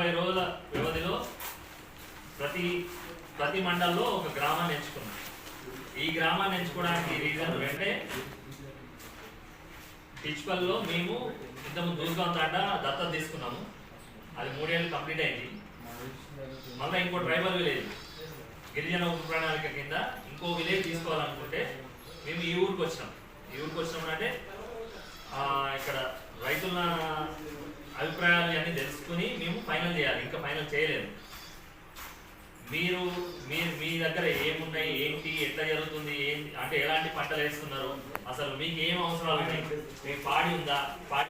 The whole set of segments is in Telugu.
నలభై రోజుల వ్యవధిలో ప్రతి ప్రతి మండల్లో ఒక గ్రామాన్ని ఎంచుకున్నాం. ఈ గ్రామాన్ని ఎంచుకోవడానికి రీజన్ అంటే డిచ్పల్లో మేము ఇంతకు దూరం తాట దత్త తీసుకున్నాము. అది మూడేళ్ళు కంప్లీట్ అయింది. మళ్ళీ ఇంకో డ్రైవర్ విలేజ్ గిరిజన ఉప ప్రణాళిక కింద ఇంకో విలేజ్ తీసుకోవాలనుకుంటే మేము ఈ ఊరికి వచ్చినాం. ఈ ఊరికి వచ్చినాం అంటే ఇక్కడ రైతుల అభిప్రాయాలు అన్నీ తెలుసుకుని మేము ఫైనల్ చేయాలి. ఇంకా ఫైనల్ చేయలేదు. మీరు మీరు మీ దగ్గర ఏమున్నాయి ఏంటి ఎట్లా జరుగుతుంది ఏంటి అంటే ఎలాంటి పంటలు వేస్తున్నారు? అసలు మీకు ఏం అవసరాలు ఉన్నాయి? మీ పాడి ఉందా? పాడి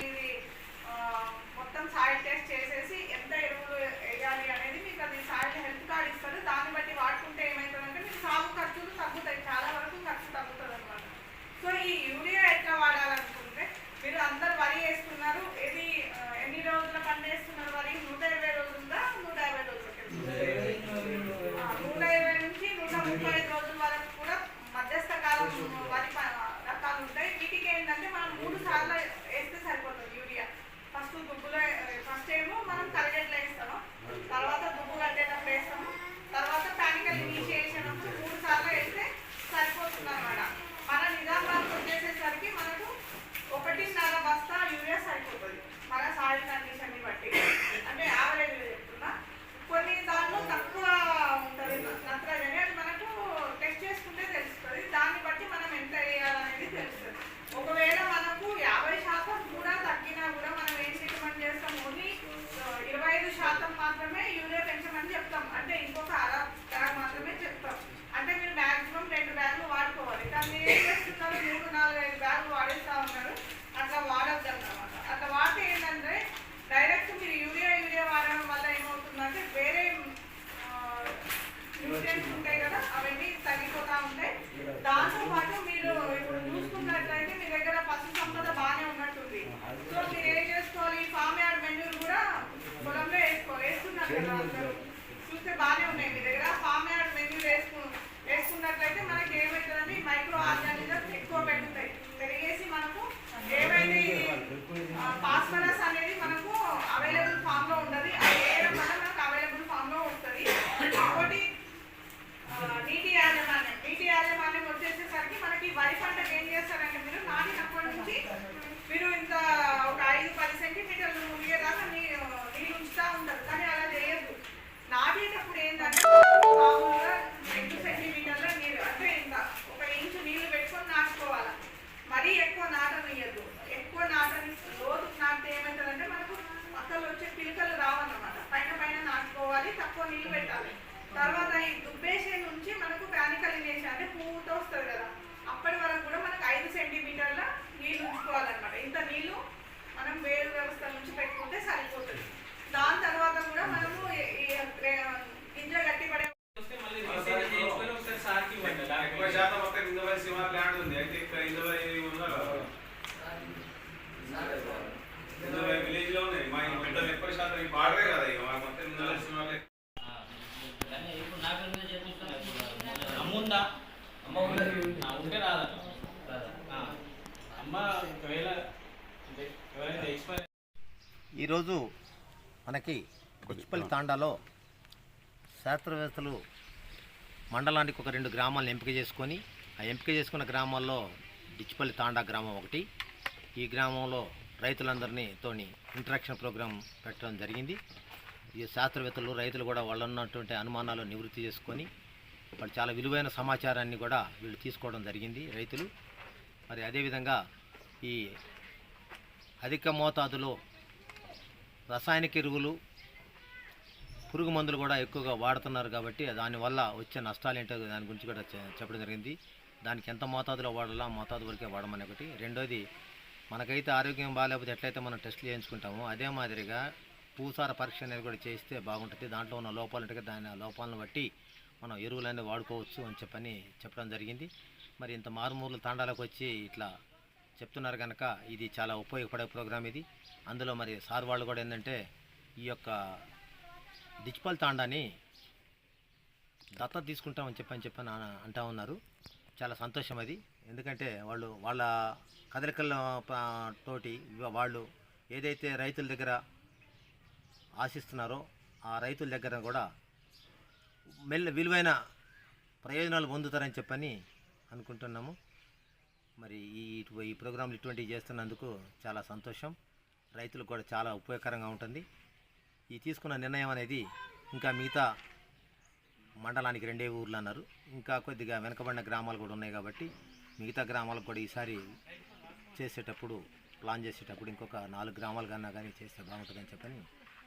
శాతం మాత్రమే యూరియా పెంచమని చెప్తాం. అంటే ఇంకొక అర బ్యాగ్ మాత్రమే చెప్తాం. అంటే మీరు మ్యాక్సిమం రెండు బ్యాగులు వాడుకోవాలి. కానీ మీరు ఏం చేస్తున్నారు మూడు నాలుగు ఐదు బ్యాగులు వాడేస్తూ ఉన్నారు. అట్లా వాడద్దు అన్నమాట అట్లా వాడితే ఏంటంటే డైరెక్ట్ మీరు యూరియా యూరియా వాడడం వల్ల ఏమవుతుందంటే వేరే న్యూట్రియన్స్ ఉంటాయి కదా అవన్నీ తగ్గిపోతూ ఉంటాయి. దాంతో పాటు చూస్తే బాగానే ఉన్నాయి మీ దగ్గర. ఫామ్ యార్డ్ మెన్యూ వేసుకు వేసుకున్నట్లయితే మనకి ఏమవుతుందంటే మైక్రో ఆర్గానిజం ఎక్కువ ఉంది. ఇక్కడ విలేజ్లో ఉన్నాయి. మా శాతం పాడరే కదా ఇక. మొత్తం ఈరోజు మనకి గుచ్చిపల్లి తాండాలో శాస్త్రవేత్తలు మండలానికి ఒక రెండు గ్రామాలను ఎంపిక చేసుకొని ఆ ఎంపిక చేసుకున్న గ్రామాల్లో డిచ్చిపల్లి తాండా గ్రామం ఒకటి. ఈ గ్రామంలో రైతులందరినీ తోని ఇంటరాక్షన్ ప్రోగ్రాం పెట్టడం జరిగింది. ఈ శాస్త్రవేత్తలు రైతులు కూడా వాళ్ళు ఉన్నటువంటి అనుమానాలు నివృత్తి చేసుకొని వాళ్ళు చాలా విలువైన సమాచారాన్ని కూడా వీళ్ళు తీసుకోవడం జరిగింది రైతులు. మరి అదేవిధంగా ఈ అధిక మోతాదులో రసాయనిక ఎరువులు పురుగు మందులు కూడా ఎక్కువగా వాడుతున్నారు కాబట్టి దానివల్ల వచ్చే నష్టాలు ఏంటో దాని గురించి కూడా చెప్పడం జరిగింది. దానికి ఎంత మోతాదులో వాడాలా మోతాదు వరకే వాడమని ఒకటి. రెండోది మనకైతే ఆరోగ్యం బాగాలేకపోతే ఎట్లయితే మనం టెస్టులు చేయించుకుంటామో అదే మాదిరిగా భూసార పరీక్ష అనేది కూడా చేస్తే బాగుంటుంది. దాంట్లో ఉన్న లోపాలు ఉంటే దాని లోపాలను బట్టి మనం ఎరువులన్నీ వాడుకోవచ్చు అని చెప్పని చెప్పడం జరిగింది. మరి ఇంత మారుమూల తాండాలకు వచ్చి ఇట్లా చెప్తున్నారు కనుక ఇది చాలా ఉపయోగపడే ప్రోగ్రామ్ ఇది. అందులో మరి సార్ వాళ్ళు కూడా ఏంటంటే ఈ యొక్క డిచ్పల్ తాండాని దత్తత తీసుకుంటామని చెప్పని చెప్పని అంటా ఉన్నారు. చాలా సంతోషం అది. ఎందుకంటే వాళ్ళు వాళ్ళ కదలికల తోటి వాళ్ళు ఏదైతే రైతుల దగ్గర ఆశిస్తున్నారో ఆ రైతుల దగ్గర కూడా మెల్ల విలువైన ప్రయోజనాలు పొందుతారని చెప్పని అనుకుంటున్నాము. మరి ఈ ఇటు- ఈ ప్రోగ్రాంలు ఇటువంటివి చేస్తున్నందుకు చాలా సంతోషం. రైతులకు కూడా చాలా ఉపయోగకరంగా ఉంటుంది. ఈ తీసుకున్న నిర్ణయం అనేది ఇంకా మిగతా మండలానికి రెండే ఊర్లు అన్నారు. ఇంకా కొద్దిగా వెనకబడిన గ్రామాలు కూడా ఉన్నాయి కాబట్టి మిగతా గ్రామాలకు కూడా ఈసారి చేసేటప్పుడు ప్లాన్ చేసేటప్పుడు ఇంకొక నాలుగు గ్రామాలు కన్నా కానీ చేస్తే బాగుంటుందని చెప్పని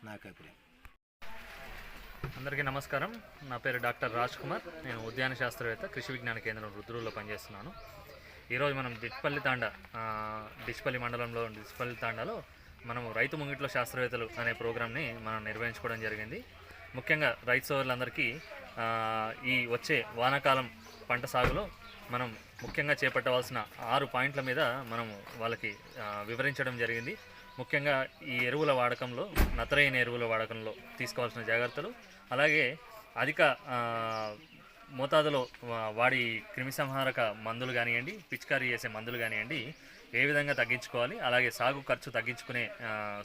నా యొక్క అభిప్రాయం. అందరికీ నమస్కారం. నా పేరు డాక్టర్ రాజ్ కుమార్. నేను ఉద్యాన శాస్త్రవేత్త కృషి విజ్ఞాన కేంద్రం రుద్రులో పనిచేస్తున్నాను. ఈరోజు మనం డిచ్పల్లి తాండా డిచ్పల్లి మండలంలో డిచ్పల్లి తాండాలో మనము రైతు ముంగిట్లో శాస్త్రవేత్తలు అనే ప్రోగ్రామ్ని మనం నిర్వహించుకోవడం జరిగింది. ముఖ్యంగా రైతు సోదరులందరికీ ఈ వచ్చే వానాకాలం పంట సాగులో మనం ముఖ్యంగా చేపట్టవలసిన ఆరు పాయింట్ల మీద మనం వాళ్ళకి వివరించడం జరిగింది. ముఖ్యంగా ఈ ఎరువుల వాడకంలో నత్రయిన ఎరువుల వాడకంలో తీసుకోవాల్సిన జాగ్రత్తలు అలాగే అధిక మోతాదులో వాడి క్రిమిసంహారక మందులు కానివ్వండి పిచికారీ చేసే మందులు కానివ్వండి ఏ విధంగా తగ్గించుకోవాలి అలాగే సాగు ఖర్చు తగ్గించుకునే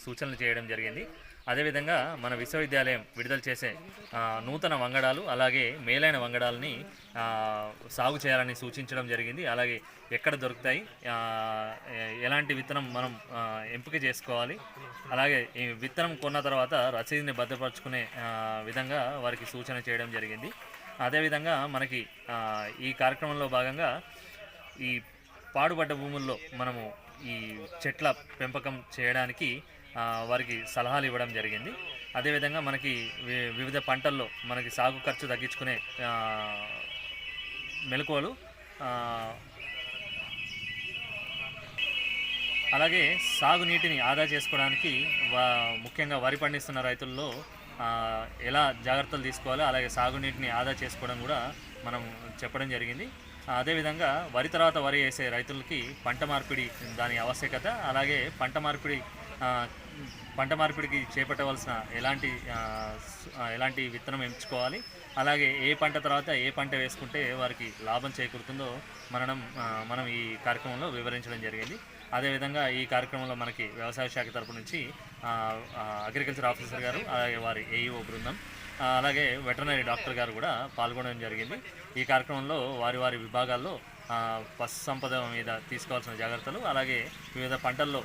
సూచనలు చేయడం జరిగింది. అదేవిధంగా మన విశ్వవిద్యాలయం విడుదల చేసే నూతన వంగడాలు అలాగే మేలైన వంగడాలని సాగు చేయాలని సూచించడం జరిగింది. అలాగే ఎక్కడ దొరుకుతాయి ఎలాంటి విత్తనం మనం ఎంపిక చేసుకోవాలి అలాగే ఈ విత్తనం కొన్న తర్వాత రసీదుని భద్రపరచుకునే విధంగా వారికి సూచన చేయడం జరిగింది. అదేవిధంగా మనకి ఈ కార్యక్రమంలో భాగంగా ఈ పాడుపడ్డ భూముల్లో మనము ఈ చెట్ల పెంపకం చేయడానికి వారికి సలహాలు ఇవ్వడం జరిగింది. అదేవిధంగా మనకి వి- వివిధ పంటల్లో మనకి సాగు ఖర్చు తగ్గించుకునే మెలకువలు అలాగే సాగునీటిని ఆదా చేసుకోవడానికి వా ముఖ్యంగా వరి పండిస్తున్న రైతుల్లో ఎలా జాగ్రత్తలు తీసుకోవాలో అలాగే సాగునీటిని ఆదా చేసుకోవడం కూడా మనం చెప్పడం జరిగింది. అదేవిధంగా వరి తర్వాత వరి వేసే రైతులకి పంట మార్పిడి దాని ఆవశ్యకత అలాగే పంట మార్పిడి పంట మార్పిడికి చేపట్టవలసిన ఎలాంటి ఎలాంటి విత్తనం ఎంచుకోవాలి అలాగే ఏ పంట తర్వాత ఏ పంట వేసుకుంటే వారికి లాభం చేకూరుతుందో మనం మనం ఈ కార్యక్రమంలో వివరించడం జరిగింది. అదేవిధంగా ఈ కార్యక్రమంలో మనకి వ్యవసాయ శాఖ తరపు నుంచి అగ్రికల్చర్ ఆఫీసర్ గారు అలాగే వారి ఏఈఓ బృందం అలాగే వెటర్నరీ డాక్టర్ గారు కూడా పాల్గొనడం జరిగింది. ఈ కార్యక్రమంలో వారి వారి విభాగాల్లో పశు సంపద మీద తీసుకోవాల్సిన జాగ్రత్తలు అలాగే వివిధ పంటల్లో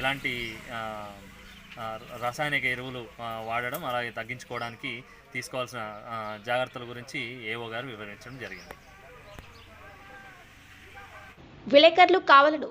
ఎలాంటి రసాయనిక ఎరువులు వాడడం అలాగే తగ్గించుకోవడానికి తీసుకోవాల్సిన జాగ్రత్తల గురించి ఏఓ గారు వివరించడం జరిగింది. విలేకరులు కావాలను